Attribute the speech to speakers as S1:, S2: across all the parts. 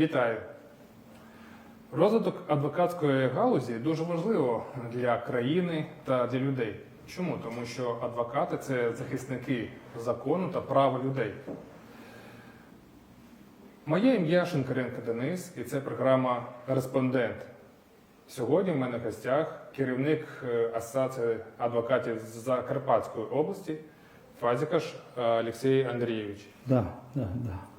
S1: Вітаю! Розвиток адвокатської галузі дуже важливо для країни та для людей. Чому? Тому що адвокати це захисники закону та права людей. Моє ім'я Шинкаренко Денис, і це програма Респондент. Сьогодні в мене в гостях керівник е, Асоціації адвокатів Закарпатської області Фазікаш е, Олексій Андрійович.
S2: Да, да, да.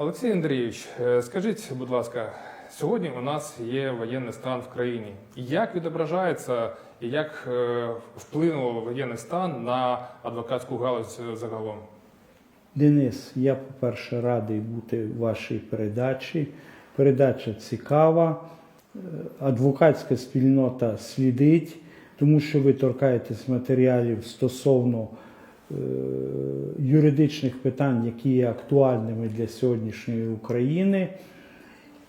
S1: Олексій Андрійович, е, скажіть, будь ласка, сьогодні у нас є воєнний стан в країні. Як відображається і як е, вплинув воєнний стан на адвокатську галузь е, загалом?
S2: Денис, я, по-перше, радий бути в вашій передачі. Передача цікава. Адвокатська спільнота слідить, тому що ви торкаєтесь матеріалів стосовно юридичних питань, які є актуальними для сьогоднішньої України.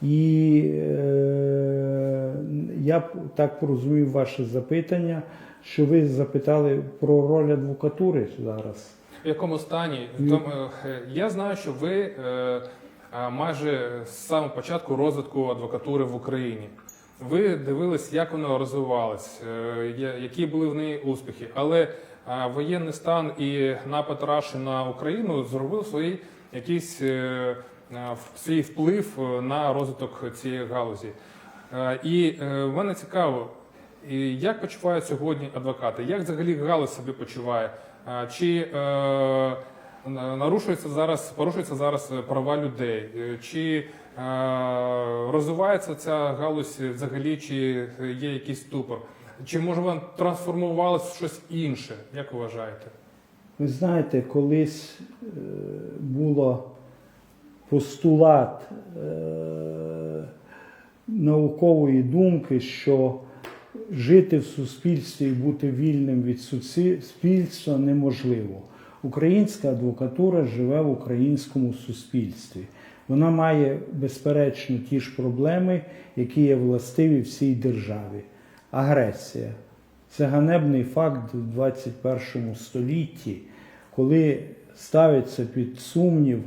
S2: І е, я так порозумів ваше запитання, що ви запитали про роль адвокатури зараз.
S1: В якому стані?
S2: Ні.
S1: Тому, е, я знаю, що ви е, майже з самого початку розвитку адвокатури в Україні. Ви дивились, як воно розвивалось, е, які були в неї успіхи. Але воєнний стан і напад Раші на Україну зробив свій якийсь е, свій вплив е, на розвиток цієї галузі. Е, І е, мене цікаво, як почувають сьогодні адвокати? Як взагалі галузь себе почуває? Чи е, нарушується зараз, порушуються зараз права людей? Е, Чи е, розвивається ця галузь взагалі, чи є якийсь ступор? Чи може вона трансформувалася в щось інше? Як вважаєте?
S2: Ви знаєте, колись е, було постулат е, наукової думки, що жити в суспільстві і бути вільним від суспільства неможливо. Українська адвокатура живе в українському суспільстві. Вона має безперечно ті ж проблеми, які є властиві всій державі. Агресія. Це ганебний факт в 21 столітті, коли ставиться під сумнів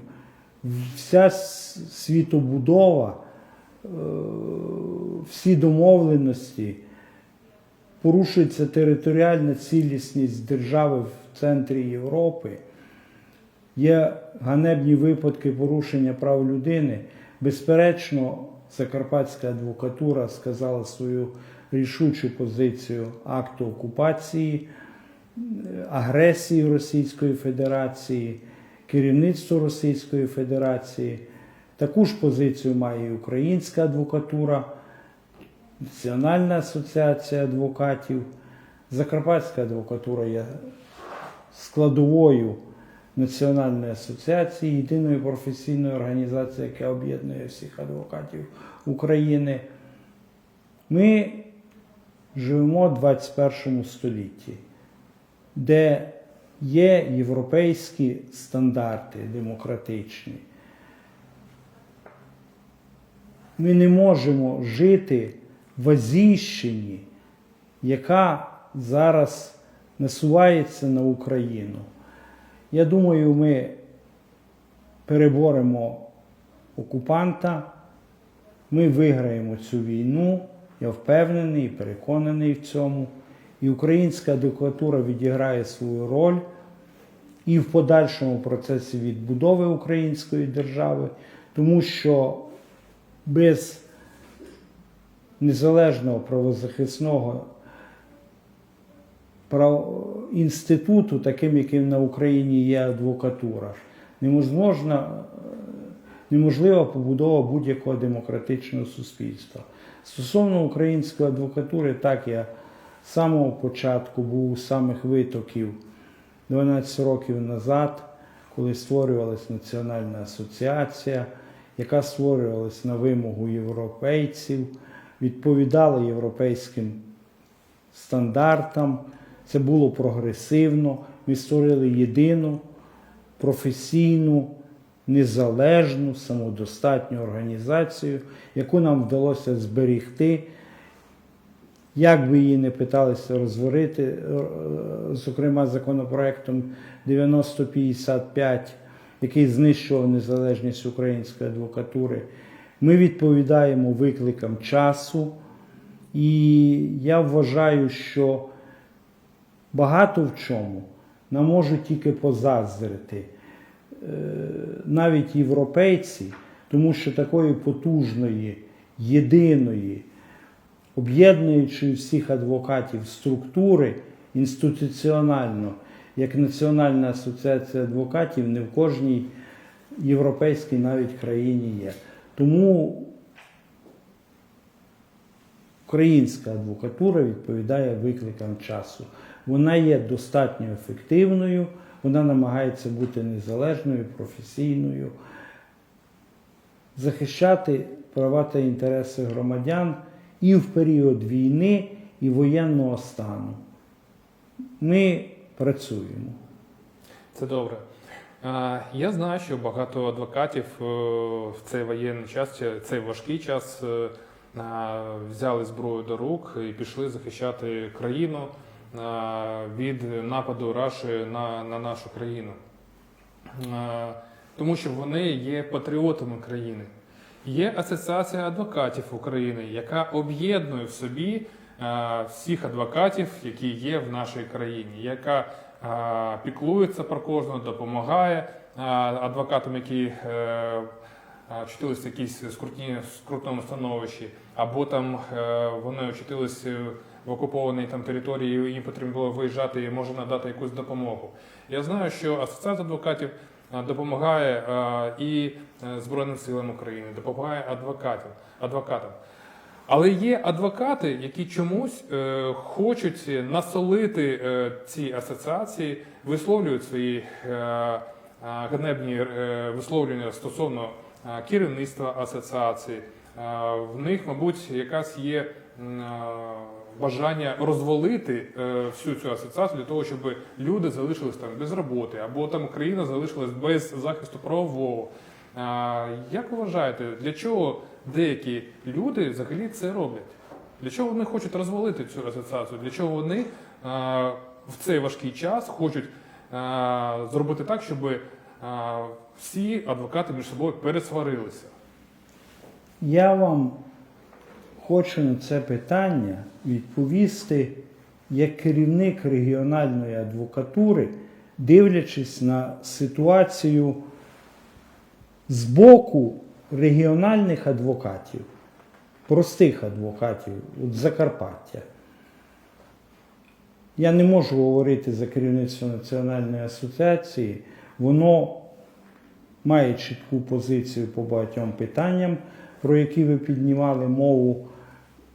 S2: вся світобудова, е, всі домовленості, порушується територіальна цілісність держави в центрі Європи. Є ганебні випадки порушення прав людини. Безперечно, закарпатська адвокатура сказала свою рішучу позицію акту окупації, агресії Російської Федерації, керівництво Російської Федерації. Таку ж позицію має і українська адвокатура, Національна асоціація адвокатів. Закарпатська адвокатура є складовою Національної асоціації, єдиної професійної організації, яка об'єднує всіх адвокатів України. Ми живемо в 21 столітті, де є європейські стандарти демократичні. Ми не можемо жити в Азійщині, яка зараз насувається на Україну. Я думаю, ми переборемо окупанта, ми виграємо цю війну. Я впевнений і переконаний в цьому. І українська адвокатура відіграє свою роль і в подальшому процесі відбудови української держави, тому що без незалежного правозахисного прав... інституту, таким, яким на Україні є адвокатура, неможливо, неможлива побудова будь-якого демократичного суспільства. Стосовно української адвокатури, так я з самого початку був у самих витоків 12 років назад, коли створювалася Національна асоціація, яка створювалася на вимогу європейців, відповідала європейським стандартам. Це було прогресивно. Ми створили єдину професійну, незалежну, самодостатню організацію, яку нам вдалося зберігти. Як би її не питалися розворити, е, зокрема законопроектом 9055, який знищував незалежність української адвокатури, Ми відповідаємо викликам часу, і я вважаю, що багато в чому нам можуть тільки позаздрити е, навіть європейці, тому що такої потужної, єдиної, об'єднуючої всіх адвокатів структури інституціонально, як Національна асоціація адвокатів, не в кожній європейській навіть країні є. Тому українська адвокатура відповідає викликам часу. Вона є достатньо ефективною, вона намагається бути незалежною, професійною, захищати права та інтереси громадян і в період війни, і воєнного стану. Ми працюємо.
S1: Це добре. Я знаю, що багато адвокатів е, в цей воєнний час, цей важкий час е, взяли зброю до рук і пішли захищати країну від нападу Раші на, на нашу країну. Тому що вони є патріотами країни. Є Асоціація адвокатів України, яка об'єднує в собі всіх адвокатів, які є в нашій країні, яка піклується про кожного, допомагає адвокатам, які е, очутилися в якійсь скрутному становищі, або там е, вони очутилися в окупованій там території, і потрібно було виїжджати і може надати якусь допомогу. Я знаю, що Асоціація адвокатів допомагає і е, Збройним силам України, допомагає адвокатам. адвокатам. Але є адвокати, які чомусь е, хочуть насолити е, ці асоціації, висловлюють свої е, е, ганебні е, висловлювання стосовно е, керівництва асоціації. Е, в них, мабуть, якась є е, бажання розвалити е, всю цю асоціацію для того, щоб люди залишились там без роботи, або там країна залишилась без захисту правового. Як вважаєте, для чого деякі люди взагалі це роблять? Для чого вони хочуть розвалити цю асоціацію? Для чого вони а, в цей важкий час хочуть а, зробити так, щоб всі адвокати між собою пересварилися?
S2: Я вам хочу на це питання відповісти як керівник регіональної адвокатури, дивлячись на ситуацію з боку регіональних адвокатів, простих адвокатів от Закарпаття. Я не можу говорити за керівництво Національної асоціації, воно має чітку позицію по багатьом питанням, про які ви піднімали мову.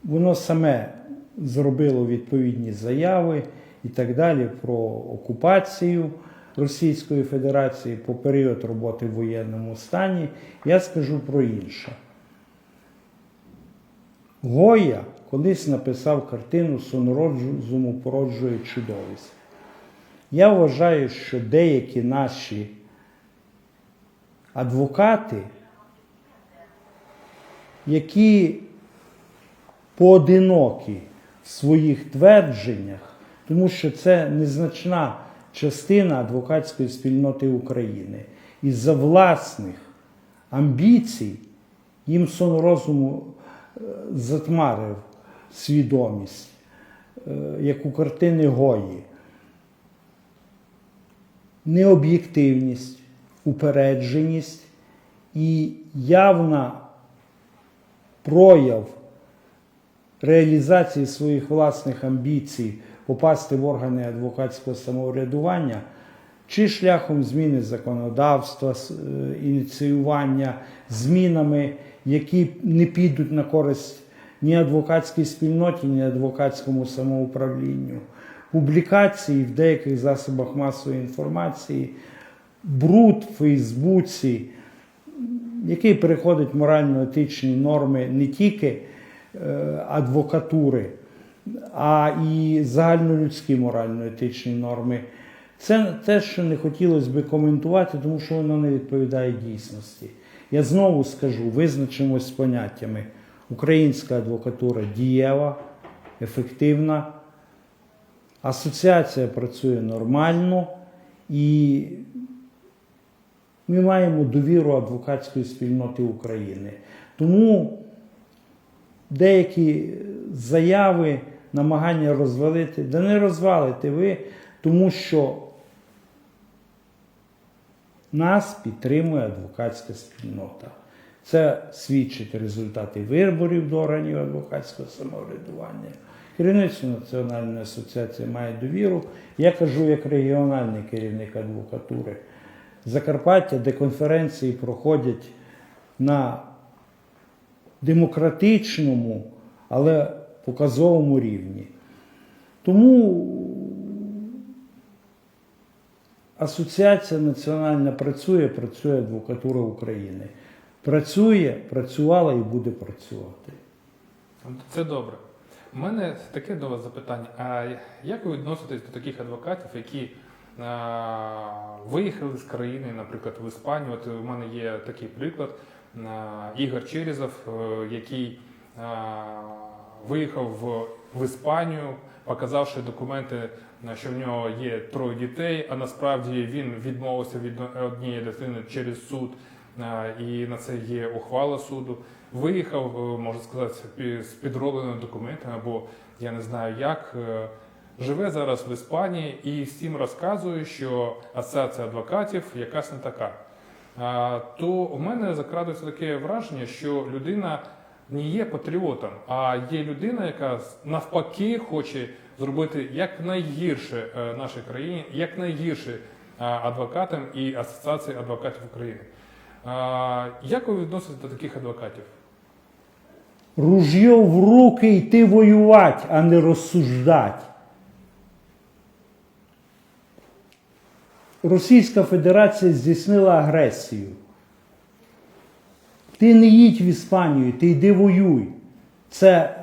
S2: Воно саме зробило відповідні заяви і так далі про окупацію Російської Федерації по період роботи в воєнному стані. Я скажу про інше. Гоя колись написав картину «Сон породжує чудовиськ. Я вважаю, що деякі наші адвокати, які поодинокі в своїх твердженнях, тому що це незначна частина адвокатської спільноти України, із-за власних амбіцій їм сон розуму е, затмарив свідомість, е, як у картини Гої. Необ'єктивність, упередженість і явна прояв реалізації своїх власних амбіцій попасти в органи адвокатського самоврядування, чи шляхом зміни законодавства, е, ініціювання змінами, які не підуть на користь ні адвокатській спільноті, ні адвокатському самоуправлінню, публікації в деяких засобах масової інформації, бруд в Фейсбуці, який переходить морально-етичні норми не тільки адвокатури, а і загальнолюдські морально-етичні норми. Це те, що не хотілося би коментувати, тому що воно не відповідає дійсності. Я знову скажу, визначимось з поняттями. Українська адвокатура дієва, ефективна, асоціація працює нормально і ми маємо довіру адвокатської спільноти України. Тому деякі заяви, намагання розвалити, да не розвалите ви, тому що нас підтримує адвокатська спільнота. Це свідчить результати виборів до органів адвокатського самоврядування. Керівництво Національної асоціації має довіру. Я кажу як регіональний керівник адвокатури Закарпаття, де конференції проходять на демократичному, але показовому рівні. Тому Асоціація національна працює, працює адвокатура України. Працює, працювала і буде працювати.
S1: Це добре. У мене таке до вас запитання. А як ви відноситесь до таких адвокатів, які а, виїхали з країни, наприклад, в Іспанію? От у мене є такий приклад. Ігор Черезов, е, який виїхав в, в Іспанію, показавши документи, що в нього є троє дітей, а насправді він відмовився від однієї дитини через суд, і на це є ухвала суду. Виїхав, е, можна сказати, з підробленими документами, або я не знаю як. е, Живе зараз в Іспанії і всім розказує, що асоціація адвокатів якась не така. То у мене закрадується таке враження, що людина не є патріотом, а є людина, яка навпаки хоче зробити якнайгірше е, нашій країні, якнайгірше е, адвокатам і асоціації адвокатів України. Як ви відноситесь до таких адвокатів?
S2: Ружьо в руки йти воювати, а не розсуждати. Російська Федерація здійснила агресію. Ти не їдь в Іспанію, ти йди воюй. Це е,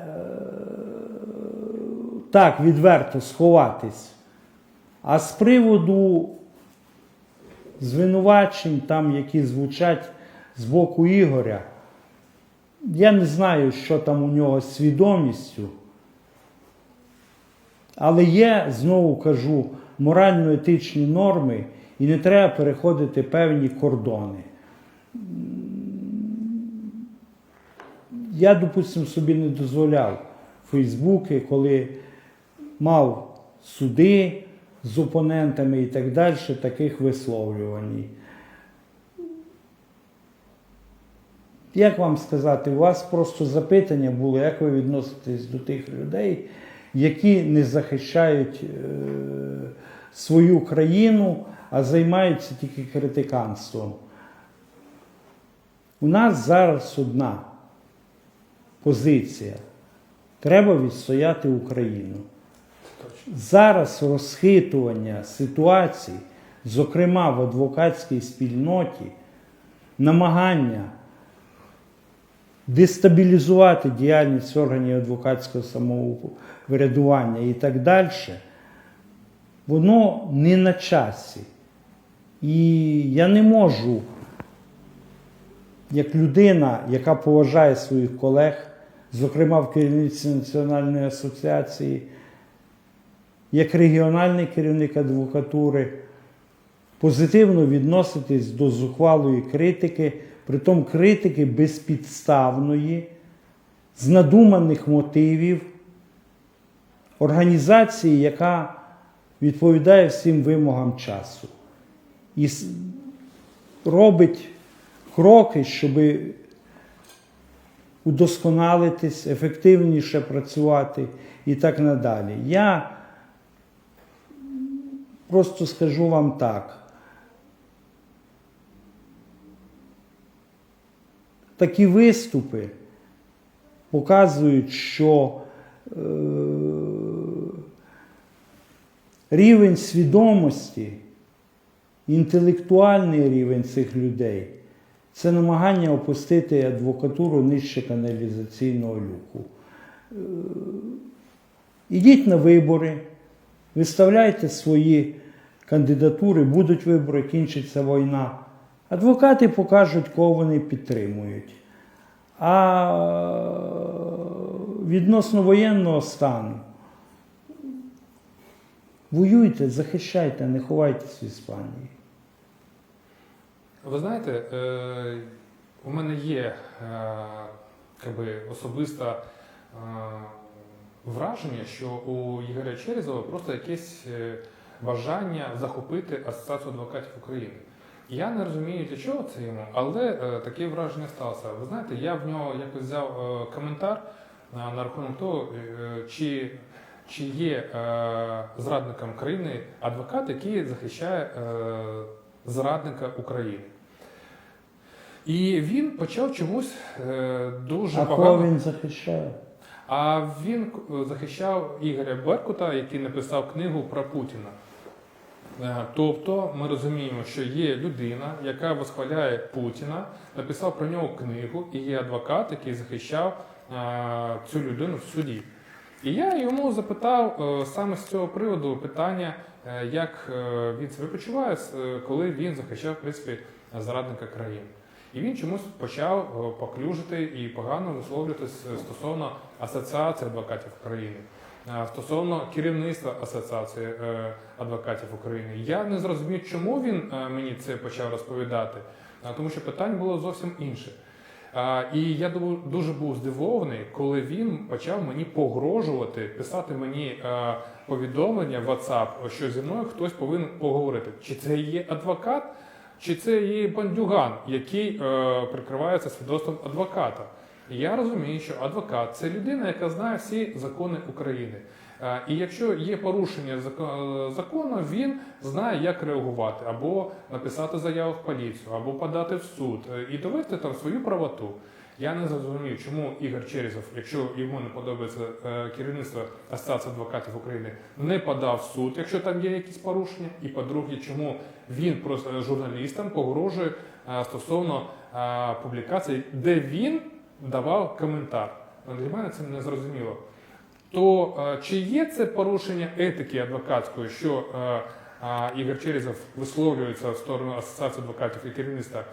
S2: так відверто сховатись. А з приводу звинувачень, там, які звучать з боку Ігоря, я не знаю, що там у нього з свідомістю. Але є, знову кажу, морально-етичні норми, і не треба переходити певні кордони. Я, допустимо, собі не дозволяв Фейсбуки, коли мав суди з опонентами і так далі, таких висловлювань. Як вам сказати, у вас просто запитання було, як ви відноситесь до тих людей, які не захищають е, свою країну, а займаються тільки критиканством. У нас зараз одна позиція. Треба відстояти Україну. Зараз розхитування ситуації, зокрема в адвокатській спільноті, намагання дестабілізувати діяльність органів адвокатського самоврядування і так далі, воно не на часі. І я не можу, як людина, яка поважає своїх колег, зокрема в керівниці Національної асоціації, як регіональний керівник адвокатури, позитивно відноситись до зухвалої критики, притом критики безпідставної, з надуманих мотивів, організації, яка відповідає всім вимогам часу. І робить кроки, щоб удосконалитись, ефективніше працювати і так надалі. Я просто скажу вам так. Такі виступи показують, що е, рівень свідомості, інтелектуальний рівень цих людей це намагання опустити адвокатуру нижче каналізаційного люку. Е, Ідіть на вибори, виставляйте свої кандидатури, будуть вибори, кінчиться війна. Адвокати покажуть, кого вони підтримують. А відносно воєнного стану, воюйте, захищайте, не ховайтесь в Іспанії.
S1: Ви знаєте, е, у мене є е, якби, особисте е, враження, що у Ігоря Черезова просто якесь е, бажання захопити Асоціацію адвокатів України. Я не розумію, для чого це йому, але е, таке враження сталося. Ви знаєте, я в нього якось взяв е, коментар е, на рахунок того, е, чи, чи є е, зрадником країни адвокат, який захищає е, зрадника України. І він почав чомусь е, дуже
S2: А
S1: погано.
S2: кого він захищає?
S1: А він е, захищав Ігоря Беркута, який написав книгу про Путіна. Е, Тобто ми розуміємо, що є людина, яка восхваляє Путіна, написав про нього книгу, і є адвокат, який захищав е, цю людину в суді. І я йому запитав е, саме з цього приводу питання, як він себе почуває, коли він захищав в принципі, зрадника країни. І він чомусь почав поклюжити і погано висловлюватись стосовно Асоціації адвокатів України, е, стосовно керівництва Асоціації е, адвокатів України. Я не зрозумів, чому він е, мені це почав розповідати, е, тому що питань було зовсім інше. І я дуже був здивований, коли він почав мені погрожувати, писати мені е, повідомлення в WhatsApp, що зі мною хтось повинен поговорити. Чи це є адвокат, чи це є бандюган, який е, прикривається свідоцтвом адвоката. Я розумію, що адвокат це людина, яка знає всі закони України. Е, І якщо є порушення зако- закону, він знає, як реагувати, або написати заяву в поліцію, або подати в суд е, і довести там свою правоту. Я не зрозумів, чому Ігор Черезов, якщо йому не подобається е, керівництво Асоціації адвокатів України, не подав в суд, якщо там є якісь порушення. І по-друге, чому він просто журналістам погрожує стосовно публікацій, де він давав коментар. Для мене це не зрозуміло. То е, чи є це порушення етики адвокатської, що е, е, Ігор Черезов висловлюється в сторону Асоціації адвокатів і керівництва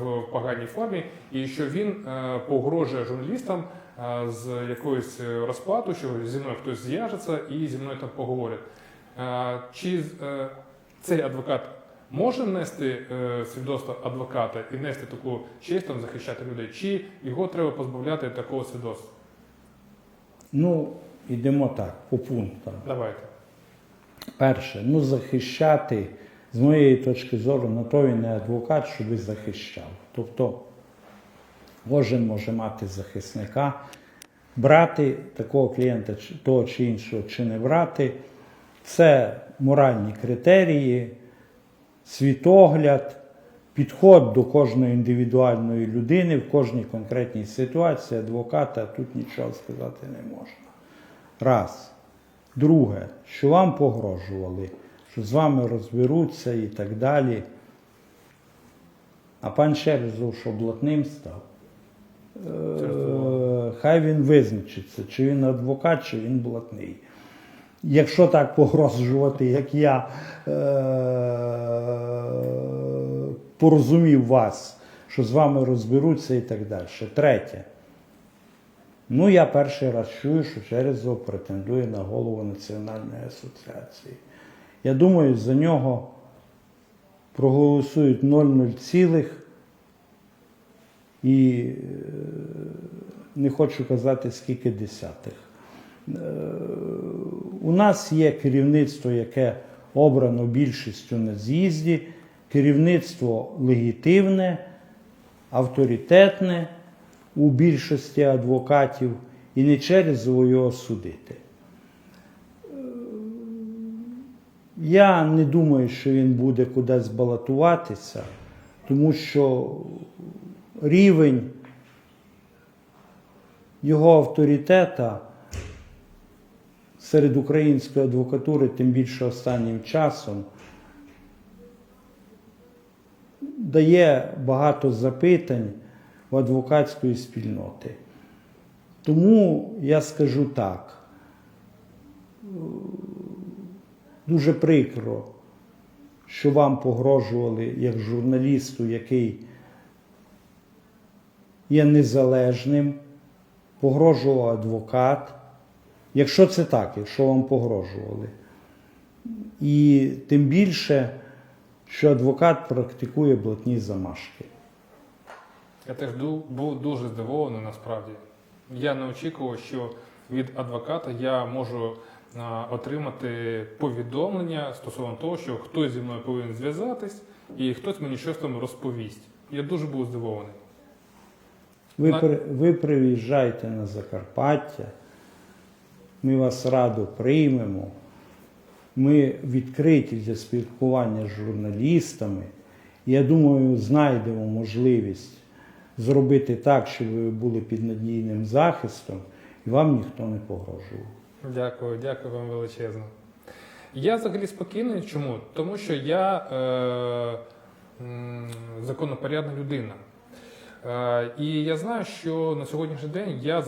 S1: в поганій формі, і що він погрожує журналістам з якоюсь розплатою, що зі мною хтось зв'яжеться і зі мною там поговорить. Е, Чи цей адвокат може нести е, свідоцтво адвоката і нести таку честь там захищати людей, чи його треба позбавляти такого свідоцтва?
S2: Ну, йдемо так, по пунктам.
S1: Давайте.
S2: Перше, ну захищати, з моєї точки зору, на то він не адвокат, щоб захищав. Тобто кожен може мати захисника, брати такого клієнта того чи іншого, чи не брати. Це моральні критерії, світогляд, підход до кожної індивідуальної людини в кожній конкретній ситуації. Адвоката тут нічого сказати не можна. Раз. Друге, що вам погрожували, що з вами розберуться і так далі. А пан Шерезов, що блатним став, е, хай він визначиться, чи він адвокат, чи він блатний. Якщо так погрожувати, як я е, порозумів вас, що з вами розберуться і так далі. Третє. Ну, я перший раз чую, що Черезов претендує на голову Національної асоціації. Я думаю, за нього проголосують 0,0 цілих і е, не хочу казати скільки десятих. У нас є керівництво, яке обрано більшістю на з'їзді, керівництво легітимне, авторитетне у більшості адвокатів і не через його судити. Я не думаю, що він буде кудись балотуватися, тому що рівень його авторитета серед української адвокатури, тим більше останнім часом, дає багато запитань в адвокатської спільноти. Тому я скажу так. Дуже прикро, що вам погрожували як журналісту, який є незалежним, погрожував адвокат. Якщо це так, якщо вам погрожували. І тим більше, що адвокат практикує блатні замашки.
S1: Я теж був дуже здивований насправді. Я не очікував, що від адвоката я можу отримати повідомлення стосовно того, що хтось зі мною повинен зв'язатись і хтось мені щось там розповість. Я дуже був здивований.
S2: Ви,
S1: На-
S2: ви приїжджайте на Закарпаття, ми вас радо приймемо. Ми відкриті для спілкування з журналістами. Я думаю, знайдемо можливість зробити так, щоб ви були під надійним захистом і вам ніхто не погрожував.
S1: Дякую, дякую вам величезно. Я взагалі спокійний. Чому? Тому що я е, законопорядна людина. Е, і я знаю, що на сьогоднішній день я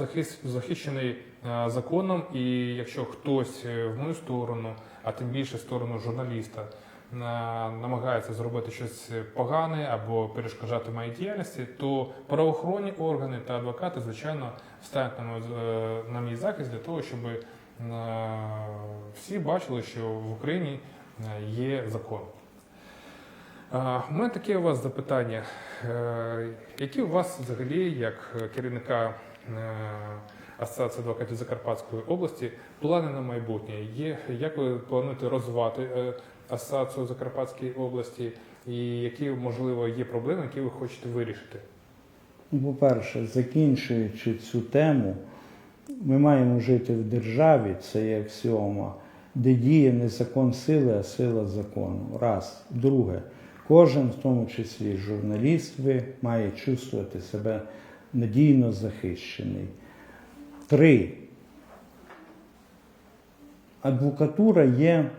S1: захищений е, законом, і якщо хтось е, в мою сторону, а тим більше в сторону журналіста, намагається зробити щось погане або перешкоджати моїй діяльності, то правоохоронні органи та адвокати, звичайно, стануть на мій, захист для того, щоб всі бачили, що в Україні є закон. У мене таке у вас запитання. Е, Які у вас взагалі, як керівника е, Асоціації адвокатів Закарпатської області, плани на майбутнє? Є, як ви плануєте розвивати е, Асоціацію Закарпатської області, і які, можливо, є проблеми, які ви хочете вирішити?
S2: Ну, По-перше, закінчуючи цю тему, ми маємо жити в державі, це є аксіома, де діє не закон сили, а сила закону. Раз. Друге, кожен, в тому числі журналіст, має чувствувати себе надійно захищений. Три. Адвокатура є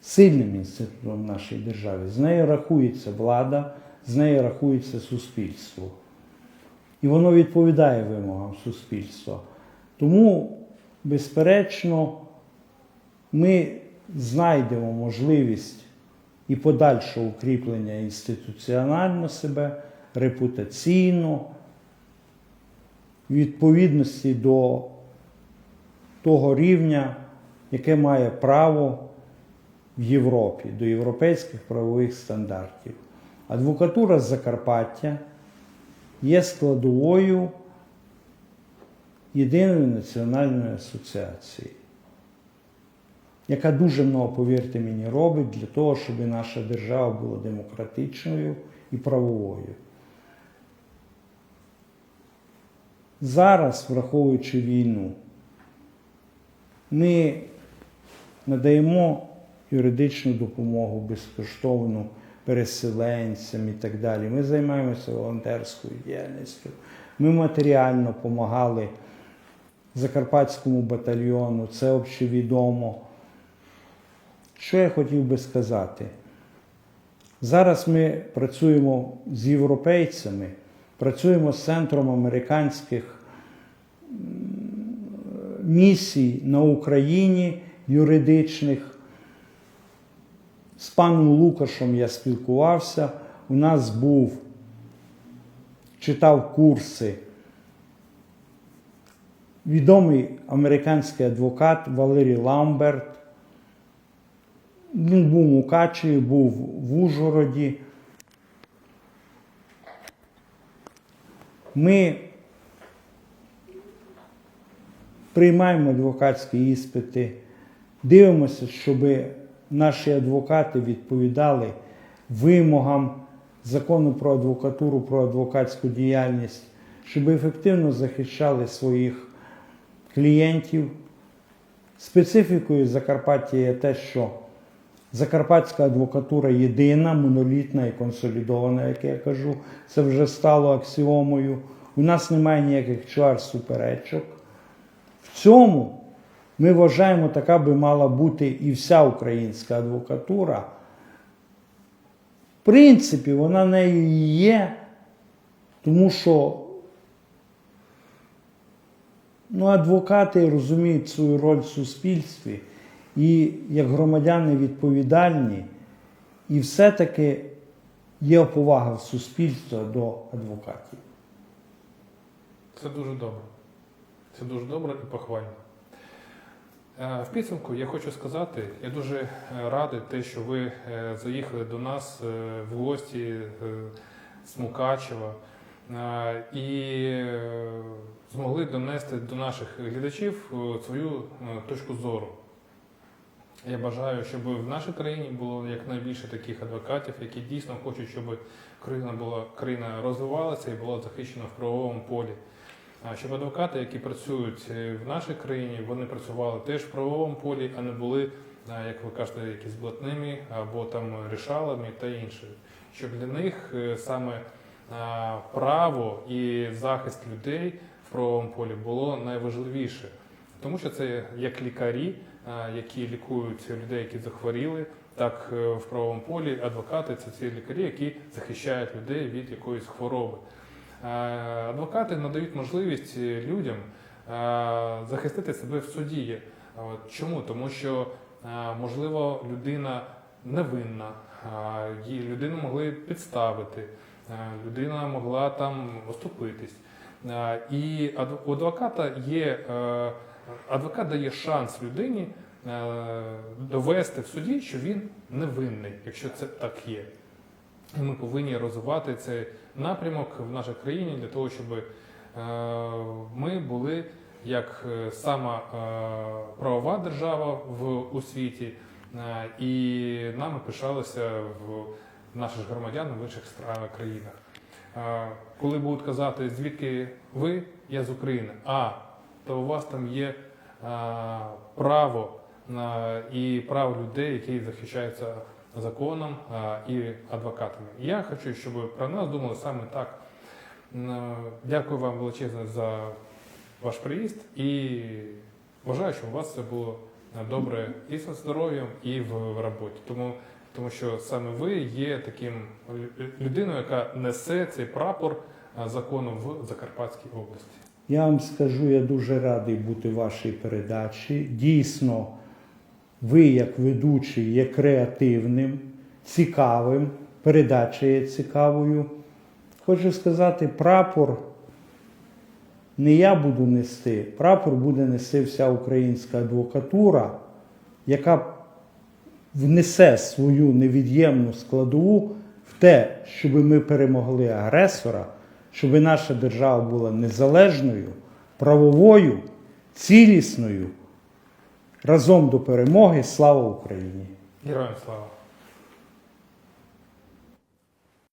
S2: сильним інститутом в нашій державі. З нею рахується влада, з нею рахується суспільство. І воно відповідає вимогам суспільства. Тому, безперечно, ми знайдемо можливість і подальшого укріплення інституціонально себе, репутаційно, відповідності до того рівня, яке має право в Європі, до європейських правових стандартів. Адвокатура Закарпаття є складовою єдиної національної асоціації, яка дуже много, повірте мені, робить для того, щоб наша держава була демократичною і правовою. Зараз, враховуючи війну, ми надаємо юридичну допомогу безкоштовну переселенцям і так далі. Ми займаємося волонтерською діяльністю. Ми матеріально допомагали Закарпатському батальйону, це общевідомо. Що я хотів би сказати? Зараз ми працюємо з європейцями, працюємо з центром американських місій на Україні юридичних. З паном Лукашем я спілкувався. У нас був, читав курси. Відомий американський адвокат Валерій Ламберт. Він був у Мукачеві, був в Ужгороді. Ми приймаємо адвокатські іспити, дивимося, щоб наші адвокати відповідали вимогам закону про адвокатуру, про адвокатську діяльність, щоб ефективно захищали своїх клієнтів. Специфікою Закарпаття є те, що Закарпатська адвокатура єдина, монолітна і консолідована, як я кажу, це вже стало аксіомою. У нас немає ніяких чар суперечок. В цьому ми вважаємо, така би мала бути і вся українська адвокатура. В принципі, вона нею і є, тому що ну, адвокати розуміють свою роль в суспільстві і як громадяни відповідальні, і все-таки є повага в суспільства до адвокатів.
S1: Це дуже добре. Це дуже добре і похвально. Е, В підсумку я хочу сказати, я дуже е, радий те, що ви е, заїхали до нас в гості. З Мукачева е, і змогли донести до наших глядачів свою точку зору. Я бажаю, щоб в нашій країні було якнайбільше таких адвокатів, які дійсно хочуть, щоб країна була країна розвивалася і була захищена в правовому полі. А щоб адвокати, які працюють е, в нашій країні, вони працювали теж в правовому полі, а не були, як ви кажете, якісь блатними або там рішалами та інше. Щоб для них е, саме право і захист людей в правовому полі було найважливіше. Тому що це як лікарі, які лікують людей, які захворіли, так е, в правовому полі адвокати це ці лікарі, які захищають людей від якоїсь хвороби. Е, Адвокати надають можливість е, людям е, захистити себе в суді. Чому? Тому що, е, можливо, людина невинна, е, її людину могли підставити, е, людина могла там оступитись. Е, І у адвоката є е, адвокат дає шанс людині е, довести в суді, що він невинний, якщо це так є. І ми повинні розвивати цей напрямок в нашій країні для того, щоб е, ми були як е, сама правова держава в у світі, і нами пишалися в наших громадян в інших країнах. Коли будуть казати, звідки ви, я з України, а то у вас там є право і право людей, які захищаються законом і адвокатами. Я хочу, щоб про нас думали саме так. Дякую вам величезно за ваш приїзд і вважаю, що у вас все було добре і зі здоров'ям, і в роботі. Тому, тому що саме ви є таким людиною, яка несе цей прапор закону в Закарпатській області.
S2: Я вам скажу, я дуже радий бути в вашій передачі. Дійсно, ви, як ведучий, є креативним, цікавим, передача є цікавою. Хочу сказати, прапор не я буду нести, прапор буде нести вся українська адвокатура, яка внесе свою невід'ємну складову в те, щоб ми перемогли агресора, щоб наша держава була незалежною, правовою, цілісною. Разом до перемоги. Слава Україні!
S1: Героям слава!